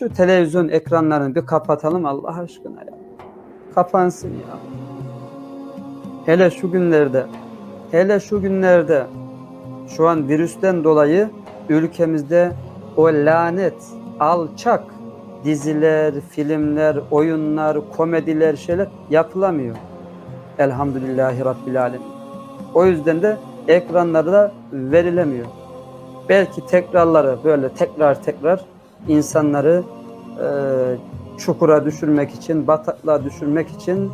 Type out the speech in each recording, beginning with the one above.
Şu televizyon ekranlarını bir kapatalım Allah aşkına ya. Kapansın ya. Hele şu günlerde, hele şu günlerde şu an virüsten dolayı ülkemizde o lanet, alçak diziler, filmler, oyunlar, komediler, şeyler yapılamıyor. Elhamdülillahi Rabbil Alemin. O yüzden de ekranlarda verilemiyor. Belki tekrarları böyle tekrar tekrar insanları e, çukura düşürmek için, bataklığa düşürmek için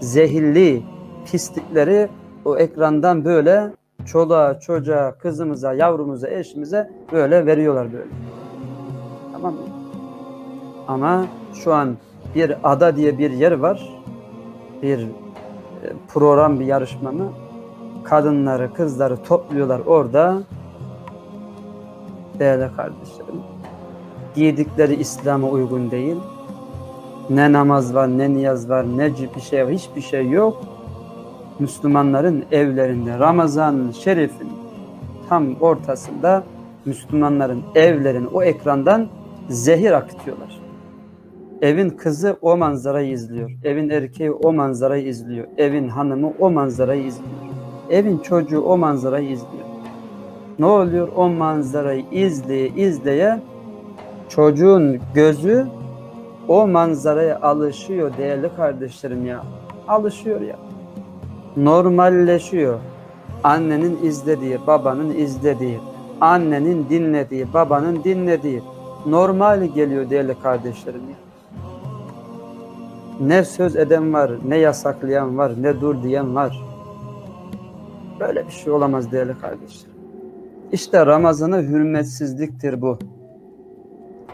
zehirli pislikleri o ekrandan böyle çoluğa, çocuğa, kızımıza, yavrumuza, eşimize böyle veriyorlar böyle. Tamam mı? Ama şu an bir ada diye bir yer var. Bir e, program, bir yarışma mı? Kadınları, kızları topluyorlar orada. Değerli kardeşlerim, giydikleri İslam'a uygun değil. Ne namaz var, ne niyaz var, ne bir şey var, hiçbir şey yok. Müslümanların evlerinde Ramazan Şerif'in tam ortasında Müslümanların evlerin o ekrandan zehir akıtıyorlar. Evin kızı o manzarayı izliyor. Evin erkeği o manzarayı izliyor. Evin hanımı o manzarayı izliyor. Evin çocuğu o manzarayı izliyor. Ne oluyor? O manzarayı izleye izleye çocuğun gözü o manzaraya alışıyor değerli kardeşlerim ya. Alışıyor ya. Normalleşiyor. Annenin izlediği, babanın izlediği, annenin dinlediği, babanın dinlediği normal geliyor değerli kardeşlerim ya. Ne söz eden var, ne yasaklayan var, ne dur diyen var. Böyle bir şey olamaz değerli kardeşlerim. İşte Ramazan'a hürmetsizliktir bu.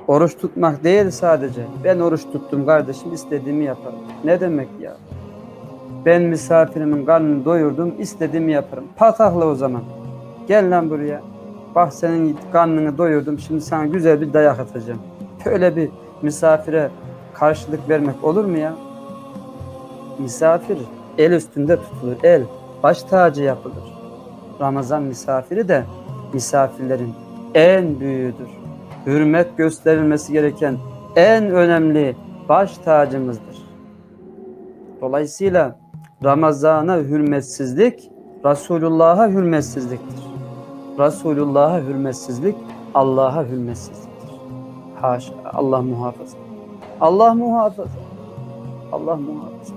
Oruç tutmak değil sadece. Ben oruç tuttum kardeşim istediğimi yaparım. Ne demek ya? Ben misafirimin karnını doyurdum istediğimi yaparım. Patakla o zaman. Gel lan buraya. Bak senin karnını doyurdum şimdi sana güzel bir dayak atacağım. Böyle bir misafire karşılık vermek olur mu ya? Misafir el üstünde tutulur. El baş tacı yapılır. Ramazan misafiri de misafirlerin en büyüğüdür. Hürmet gösterilmesi gereken en önemli baş tacımızdır. Dolayısıyla Ramazan'a hürmetsizlik Resulullah'a hürmetsizliktir. Resulullah'a hürmetsizlik Allah'a hürmetsizliktir. Haşa Allah muhafaza. Allah muhafaza. Allah muhafaza.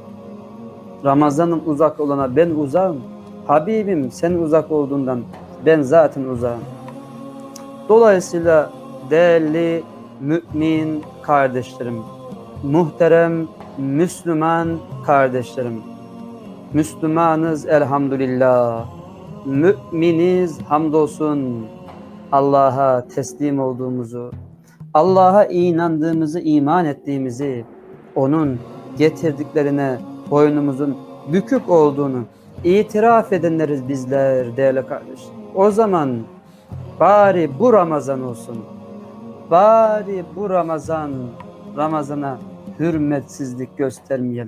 Ramazan'ın uzak olana ben uzağım. Habibim sen uzak olduğundan ben zaten uzağım. Dolayısıyla değerli mümin kardeşlerim, muhterem Müslüman kardeşlerim, Müslümanız elhamdülillah, müminiz hamdolsun Allah'a teslim olduğumuzu, Allah'a inandığımızı, iman ettiğimizi, onun getirdiklerine boynumuzun bükük olduğunu itiraf edenleriz bizler değerli kardeşim. O zaman bari bu Ramazan olsun. Bari bu Ramazan Ramazana hürmetsizlik göstermeyelim.